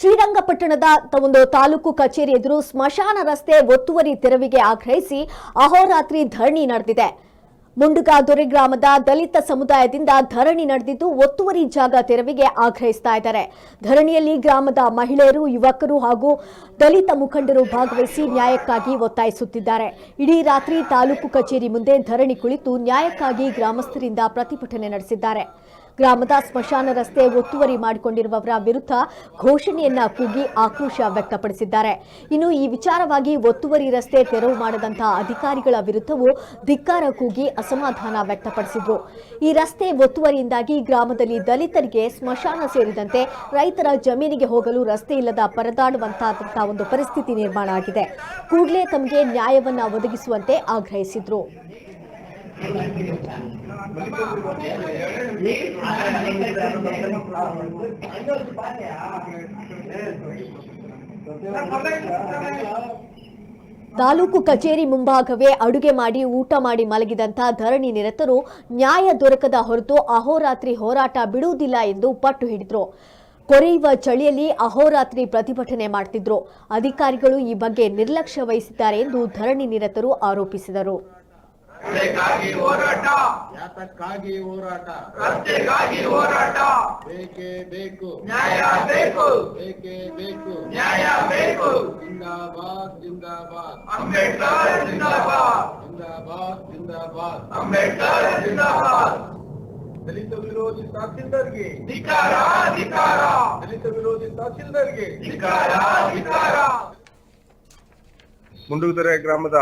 ಶ್ರೀರಂಗಪಟ್ಟಣದ ಒಂದು ತಾಲೂಕು ಕಚೇರಿ ಎದುರು ಸ್ಮಶಾನ ರಸ್ತೆ ಒತ್ತುವರಿ ತೆರವಿಗೆ ಆಗ್ರಹಿಸಿ ಅಹೋರಾತ್ರಿ ಧರಣಿ ನಡೆದಿದೆ. ಮುಂಡುಗಾದೊರೆ ಗ್ರಾಮದ ದಲಿತ ಸಮುದಾಯದಿಂದ ಧರಣಿ ನಡೆದಿದ್ದು ಒತ್ತುವರಿ ಜಾಗ ತೆರವಿಗೆ ಆಗ್ರಹಿಸ್ತಾ ಇದ್ದಾರೆ. ಧರಣಿಯಲ್ಲಿ ಗ್ರಾಮದ ಮಹಿಳೆಯರು, ಯುವಕರು ಹಾಗೂ ದಲಿತ ಮುಖಂಡರು ಭಾಗವಹಿಸಿ ನ್ಯಾಯಕ್ಕಾಗಿ ಒತ್ತಾಯಿಸುತ್ತಿದ್ದಾರೆ. ಇಡೀ ರಾತ್ರಿ ತಾಲೂಕು ಕಚೇರಿ ಮುಂದೆ ಧರಣಿ ಕುಳಿತು ನ್ಯಾಯಕ್ಕಾಗಿ ಗ್ರಾಮಸ್ಥರಿಂದ ಪ್ರತಿಭಟನೆ ನಡೆಸಿದ್ದಾರೆ. ಗ್ರಾಮದ ಸ್ಮಶಾನ ರಸ್ತೆ ಒತ್ತುವರಿ ಮಾಡಿಕೊಂಡಿರುವವರ ವಿರುದ್ಧ ಘೋಷಣೆಯನ್ನ ಕೂಗಿ ಆಕ್ರೋಶ ವ್ಯಕ್ತಪಡಿಸಿದ್ದಾರೆ. ಇನ್ನು ಈ ವಿಚಾರವಾಗಿ ಒತ್ತುವರಿ ರಸ್ತೆ ತೆರವು ಮಾಡದಂತಹ ಅಧಿಕಾರಿಗಳ ವಿರುದ್ಧವೂ ಧಿಕ್ಕಾರ ಕೂಗಿ ಅಸಮಾಧಾನ ವ್ಯಕ್ತಪಡಿಸಿದ್ರು. ಈ ರಸ್ತೆ ಒತ್ತುವರಿಯಿಂದಾಗಿ ಗ್ರಾಮದಲ್ಲಿ ದಲಿತರಿಗೆ ಸ್ಮಶಾನ ಸೇರಿದಂತೆ ರೈತರ ಜಮೀನಿಗೆ ಹೋಗಲು ರಸ್ತೆ ಇಲ್ಲದ ಪರದಾಡುವಂತಹ ಒಂದು ಪರಿಸ್ಥಿತಿ ನಿರ್ಮಾಣ ಆಗಿದೆ. ಕೂಡಲೇ ತಮಗೆ ನ್ಯಾಯವನ್ನ ಒದಗಿಸುವಂತೆ ಆಗ್ರಹಿಸಿದ್ರು. ತಾಲೂಕು ಕಚೇರಿ ಮುಂಭಾಗವೇ ಅಡುಗೆ ಮಾಡಿ ಊಟ ಮಾಡಿ ಮಲಗಿದಂತ ಧರಣಿ ನಿರತರು ನ್ಯಾಯ ದೊರಕದ ಹೊರತು ಅಹೋರಾತ್ರಿ ಹೋರಾಟ ಬಿಡುವುದಿಲ್ಲ ಎಂದು ಪಟ್ಟು ಹಿಡಿದ್ರು. ಕೊರೆಯುವ ಚಳಿಯಲ್ಲಿ ಅಹೋರಾತ್ರಿ ಪ್ರತಿಭಟನೆ ಮಾಡ್ತಿದ್ರು. ಅಧಿಕಾರಿಗಳು ಈ ಬಗ್ಗೆ ನಿರ್ಲಕ್ಷ್ಯ ವಹಿಸಿದ್ದಾರೆ ಎಂದು ಧರಣಿ ನಿರತರು ಆರೋಪಿಸಿದರು. ರಸ್ತೆಗಾಗಿ ಹೋರಾಟ ಯಾತಕ್ಕಾಗಿ ಹೋರಾಟ ರಸ್ತೆಗಾಗಿ ಹೋರಾಟ ಬೇಕೇ ಬೇಕು ನ್ಯಾಯ ಬೇಕು ಬೇಕೇ ಬೇಕು ನ್ಯಾಯ ಬೇಕು ಜಿಂದಾಬಾದ್ ಜಿಂದಾಬಾದ್ ಅಂಬೇಡ್ಕರ್ ಜಿಂದಾಬಾದ್ ಜಿಂದಾಬಾದ್ ಜಿಂದಾಬಾದ್ ಅಂಬೇಡ್ಕರ್ ಜಿಂದಾಬಾದ್ ದಲಿತ ವಿರೋಧಿ ತಹಸೀಲ್ದಾರ್ಗೆ ಧಿಕಾರ ಧಿಕಾರ ದಲಿತ ವಿರೋಧಿ ತಹಸೀಲ್ದಾರ್ಗೆ ಧಿಕಾರ ಧಿಕಾರ ಮುಂಡುಗೆರೆ ಗ್ರಾಮದ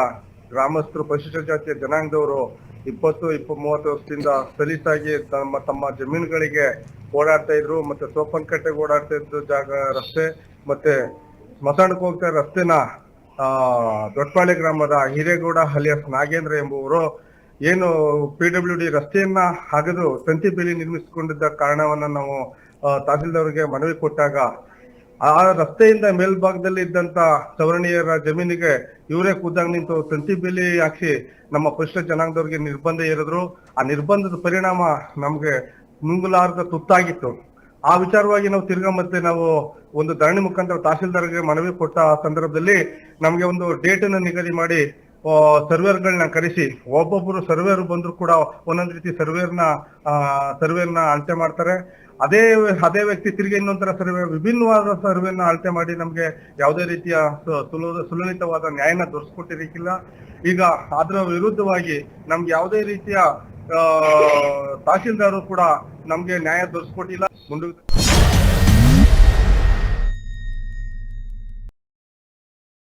ಗ್ರಾಮಸ್ಥರು ಪರಿಶಿಷ್ಟ ಜಾತಿಯ ಜನಾಂಗದವರು ಇಪ್ಪತ್ತು ಇಪ್ಪ ಮೂವತ್ತು ವರ್ಷದಿಂದ ಸಲೀಸಾಗಿ ತಮ್ಮ ತಮ್ಮ ಜಮೀನುಗಳಿಗೆ ಓಡಾಡ್ತಾ ಇದ್ರು. ಮತ್ತೆ ಸೋಪನ್ಕಟ್ಟೆಗೆ ಓಡಾಡ್ತಾ ಇದ್ರು ಜಾಗ, ರಸ್ತೆ, ಮತ್ತೆ ಸ್ಮಶಾನಕ್ಕೆ ಹೋಗ್ತಾ ರಸ್ತೆನ, ಆ, ದೊಡ್ಡಪಾಳ್ಯ ಗ್ರಾಮದ ಹಿರೇಗೌಡ ಹಲಿಯಾಸ್ ನಾಗೇಂದ್ರ ಎಂಬುವರು ಏನು ಪಿ ಡಬ್ಲ್ಯೂ ಡಿ ರಸ್ತೆಯನ್ನ ಹಾಗದು ತಂತಿ ಬೇಲಿ ನಿರ್ಮಿಸಿಕೊಂಡಿದ್ದ ಕಾರಣವನ್ನ ನಾವು ತಹಸೀಲ್ದಾರ್ಗೆ ಮನವಿ ಕೊಟ್ಟಾಗ ಆ ರಸ್ತೆಯಿಂದ ಮೇಲ್ಭಾಗದಲ್ಲಿ ಇದ್ದಂತ ಸವರ್ಣೀಯರ ಜಮೀನಿಗೆ ಇವರೇ ಕೂದಾಗ ನಿಂತು ತಂತಿ ಬೇಲಿ ಹಾಕಿ ನಮ್ಮ ಪರಿಶಿಷ್ಟ ಜನಾಂಗದವ್ರಿಗೆ ನಿರ್ಬಂಧ ಏರಿದ್ರು ಆ ನಿರ್ಬಂಧದ ಪರಿಣಾಮ ನಮ್ಗೆ ನುಂಗಲಾರದ ತುತ್ತಾಗಿತ್ತು. ಆ ವಿಚಾರವಾಗಿ ನಾವು ತಿರ್ಗಾ ಮತ್ತೆ ನಾವು ಒಂದು ಧರಣಿ ಮುಖಾಂತರ ತಹಸೀಲ್ದಾರ್ಗೆ ಮನವಿ ಕೊಟ್ಟ ಆ ಸಂದರ್ಭದಲ್ಲಿ ನಮ್ಗೆ ಒಂದು ಡೇಟ್ ಅನ್ನು ನಿಗದಿ ಮಾಡಿ ಸರ್ವೇರ್ಗಳನ್ನ ಕರೆಸಿ. ಒಬ್ಬೊಬ್ಬರು ಸರ್ವೇರ್ ಬಂದ್ರು ಕೂಡ ಒಂದೊಂದ್ ರೀತಿ ಸರ್ವೇರ್ನ ಸರ್ವೇರ್ನ ಅಳತೆ ಮಾಡ್ತಾರೆ. ಅದೇ ಅದೇ ವ್ಯಕ್ತಿ ತಿರುಗಿ ಇನ್ನೊಂಥರ ಸರ್ವೆ ವಿಭಿನ್ನವಾದ ಸರ್ವೆನ ಅಳತೆ ಮಾಡಿ ನಮ್ಗೆ ಯಾವುದೇ ರೀತಿಯ ಸುಲಲಿತವಾದ ನ್ಯಾಯನ ದೊರಕಿಸ್ಕೊಟ್ಟಿರಕ್ಕಿಲ್ಲ ಈಗ ಅದರ ವಿರುದ್ಧವಾಗಿ ನಮ್ಗೆ ಯಾವುದೇ ರೀತಿಯ ಆ, ತಹಸೀಲ್ದಾರರು ಕೂಡ ನಮ್ಗೆ ನ್ಯಾಯ ದೊರಕಿಸ್ಕೊಟ್ಟಿಲ್ಲ ಮುಂದೆ